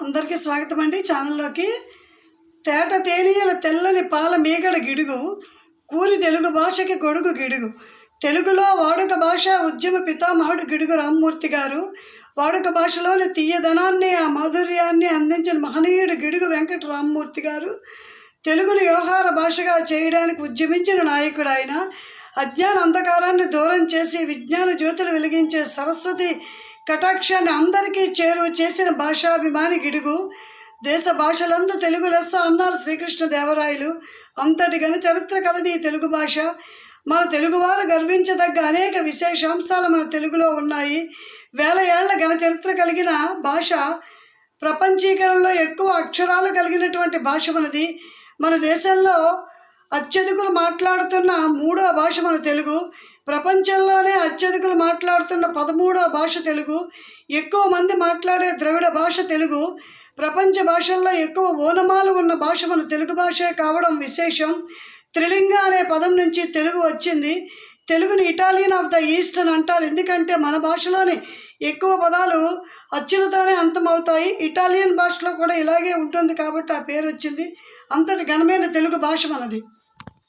అందరికీ స్వాగతం అండి ఛానల్లోకి తేట తేనీయల తెల్లని పాల మీగడ గిడుగు కూరి తెలుగు భాషకి గొడుగు గిడుగు తెలుగులో వాడుక భాష ఉద్యమ పితామహుడు గిడుగు రామ్మూర్తి గారు వాడుక భాషలోని తీయదనాన్ని ఆ మాధుర్యాన్ని అందించిన మహనీయుడు గిడుగు వెంకట రామ్మూర్తి గారు తెలుగును వ్యవహార భాషగా చేయడానికి ఉద్యమించిన నాయకుడు ఆయన అజ్ఞాన అంధకారాన్ని దూరం చేసి విజ్ఞాన జ్యోతులు వెలిగించే సరస్వతి కటాక్షాన్ని అందరికీ చేరువ చేసిన భాషాభిమాని గిడుగు దేశ భాషలందు తెలుగు లెస్స అన్నారు శ్రీకృష్ణ దేవరాయలు. అంతటి చరిత్ర కలది ఈ తెలుగు భాష. మన తెలుగువారు గర్వించదగ్గ అనేక విశేషాంశాలు మన తెలుగులో ఉన్నాయి. వేల ఏళ్ళ ఘన చరిత్ర కలిగిన భాష ప్రపంచీకరణలో ఎక్కువ అక్షరాలు కలిగినటువంటి భాష మనది. మన దేశంలో అత్యధికులు మాట్లాడుతున్న మూడో భాష మన తెలుగు. ప్రపంచంలోనే అత్యధికులు మాట్లాడుతున్న పదమూడవ భాష తెలుగు ఎక్కువ మంది మాట్లాడే ద్రవిడ భాష తెలుగు. ప్రపంచ భాషల్లో ఎక్కువ ఓనమాలు ఉన్న భాష మన తెలుగు భాషే కావడం విశేషం. త్రిలింగ అనే పదం నుంచి తెలుగు వచ్చింది. తెలుగుని ఇటాలియన్ ఆఫ్ ద ఈస్ట్ అని అంటారు. ఎందుకంటే మన భాషలోని ఎక్కువ పదాలు అచ్చులతోనే అంతమవుతాయి. ఇటాలియన్ భాషలో కూడా ఇలాగే ఉంటుంది కాబట్టి ఆ పేరు వచ్చింది. అంతటి ఘనమైన తెలుగు భాష మనది.